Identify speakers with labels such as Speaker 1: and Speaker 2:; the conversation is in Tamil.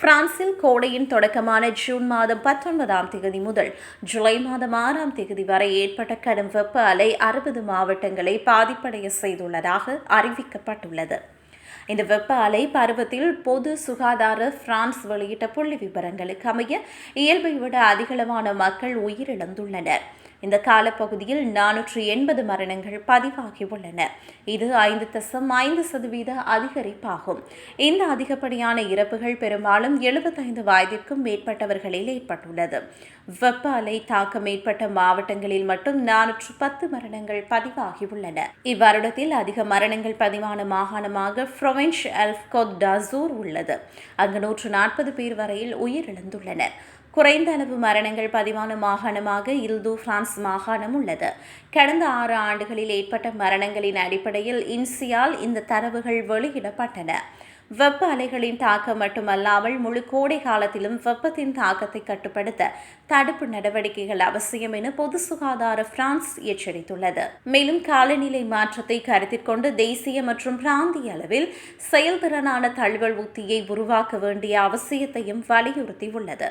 Speaker 1: பிரான்சில் கோடையின் தொடக்கமான ஜூன் மாதம் பத்தொன்பதாம் தேதி முதல் ஜூலை மாதம் ஆறாம் தேதி வரை ஏற்பட்ட கடும் வெப்ப அலை அறுபது மாவட்டங்களை பாதிப்படைய செய்துள்ளதாக அறிவிக்கப்பட்டுள்ளது. இந்த வெப்ப அலை பருவத்தில் பொது சுகாதார பிரான்ஸ் வெளியிட்ட புள்ளி விவரங்களுக்கு அமைய இயல்பை விட அதிகளவான மக்கள் உயிரிழந்துள்ளனர். இந்த காலப்பகுதியில் நானூற்று எண்பது மரணங்கள் பதிவாகியுள்ளன. இது ஐந்து தசம் ஐந்து சதவீத அதிகரிப்பாகும். இந்த அதிகப்படியான இறப்புகள் பெரும்பாலும் எழுபத்தைந்து வயதிற்கும் மேற்பட்டவர்களில் ஏற்பட்டுள்ளது. வெப்ப அலை தாக்கம் ஏற்பட்ட மாவட்டங்களில் மட்டும் நானூற்று பத்து மரணங்கள் பதிவாகியுள்ளன. இவ்வருடத்தில் அதிக மரணங்கள் பதிவான மாகாணமாக ஃப்ரொவென்ஷ் அல்ஃப்கோத் டசூர் உள்ளது. அங்கு நூற்று நாற்பது பேர் வரையில் உயிரிழந்துள்ளனர். குறைந்த அளவு மரணங்கள் பதிவான மாகாணமாக இல்து பிரான்ஸ் மாகாணம் உள்ளது. கடந்த ஆறு ஆண்டுகளில் ஏற்பட்ட மரணங்களின் அடிப்படையில் இன்சியால் இந்த தரவுகள் வெளியிடப்பட்டன. வெப்ப அலைகளின் தாக்கம் மட்டுமல்லாமல் முழு கோடை காலத்திலும் வெப்பத்தின் தாக்கத்தை கட்டுப்படுத்த தடுப்பு நடவடிக்கைகள் அவசியம் என பொது சுகாதார பிரான்ஸ் எச்சரித்துள்ளது. மேலும் காலநிலை மாற்றத்தை கருத்தில் கொண்டு தேசிய மற்றும் பிராந்திய அளவில் செயல்திறனான தழுவல் உத்தியை உருவாக்க வேண்டிய அவசியத்தையும் வலியுறுத்தியுள்ளது.